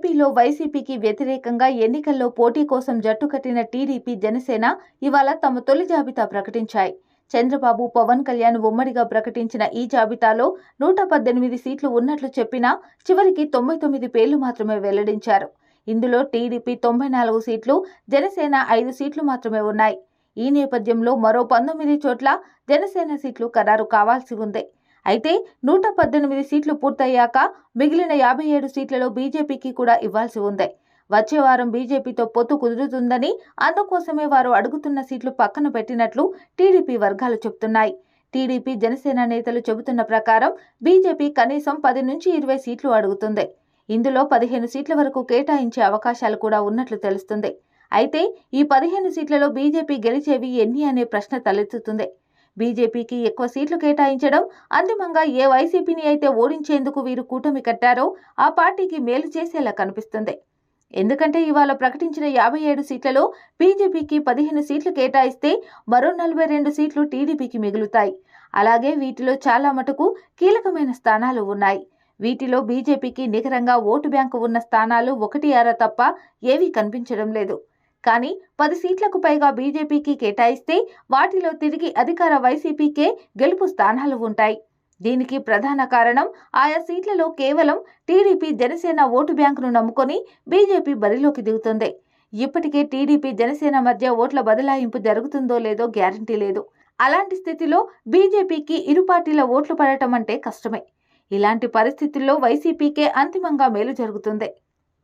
ఏపీలో వైసీపీకి వ్యతిరేకంగా ఎన్నికల్లో పోటీ కోసం జట్టు కట్టిన టీడీపీ జనసేన ఇవాళ తమ తొలి జాబితా ప్రకటించాయి. చంద్రబాబు పవన్ కళ్యాణ్ ఉమ్మడిగా ప్రకటించిన ఈ జాబితాలో నూట పద్దెనిమిది సీట్లు ఉన్నట్లు చెప్పినా చివరికి తొంభై తొమ్మిది పేర్లు మాత్రమే వెల్లడించారు. ఇందులో టీడీపీ తొంభై నాలుగు సీట్లు జనసేన ఐదు సీట్లు మాత్రమే ఉన్నాయి. ఈ నేపథ్యంలో మరో పంతొమ్మిది చోట్ల జనసేన సీట్లు ఖరారు కావాల్సి ఉంది. అయితే నూట పద్దెనిమిది సీట్లు పూర్తయ్యాక మిగిలిన యాభై ఏడు సీట్లలో బీజేపీకి కూడా ఇవ్వాల్సి ఉంది. వచ్చే వారం బీజేపీతో పొత్తు కుదురుతుందని అందుకోసమే వారు అడుగుతున్న సీట్లు పక్కన పెట్టినట్లు టీడీపీ వర్గాలు చెబుతున్నాయి. టీడీపీ జనసేన నేతలు చెబుతున్న ప్రకారం బీజేపీ కనీసం పది నుంచి ఇరవై సీట్లు అడుగుతుంది. ఇందులో పదిహేను సీట్ల వరకు కేటాయించే అవకాశాలు కూడా ఉన్నట్లు తెలుస్తుంది. అయితే ఈ పదిహేను సీట్లలో బీజేపీ గెలిచేవి ఎన్ని అనే ప్రశ్న తలెత్తుతుంది. బీజేపీకి ఎక్కువ సీట్లు కేటాయించడం అంతిమంగా ఏ వైసీపీని అయితే ఓడించేందుకు వీరు కూటమి కట్టారో ఆ పార్టీకి మేలు చేసేలా కనిపిస్తుంది. ఎందుకంటే ఇవాళ ప్రకటించిన యాభై ఏడు సీట్లలో బీజేపీకి పదిహేను సీట్లు కేటాయిస్తే మరో నలభై రెండు సీట్లు టీడీపీకి మిగులుతాయి. అలాగే వీటిలో చాలా మటుకు కీలకమైన స్థానాలు ఉన్నాయి. వీటిలో బీజేపీకి నికరంగా ఓటు బ్యాంకు ఉన్న స్థానాలు ఒకటి అర తప్ప ఏవీ కనిపించడం లేదు. కానీ పది సీట్లకు పైగా బీజేపీకి కేటాయిస్తే వాటిలో తిరిగి అధికార వైసీపీకే గెలుపు స్థానాలు ఉంటాయి. దీనికి ప్రధాన కారణం ఆయా సీట్లలో కేవలం టీడీపీ జనసేన ఓటు బ్యాంకును నమ్ముకొని బీజేపీ బరిలోకి దిగుతుంది. ఇప్పటికే టీడీపీ జనసేన మధ్య ఓట్ల బదలాయింపు జరుగుతుందో లేదో గ్యారంటీ లేదు. అలాంటి స్థితిలో బీజేపీకి ఇరు పార్టీల ఓట్లు పడటం అంటే కష్టమే. ఇలాంటి పరిస్థితుల్లో వైసీపీకే అంతిమంగా మేలు జరుగుతుంది.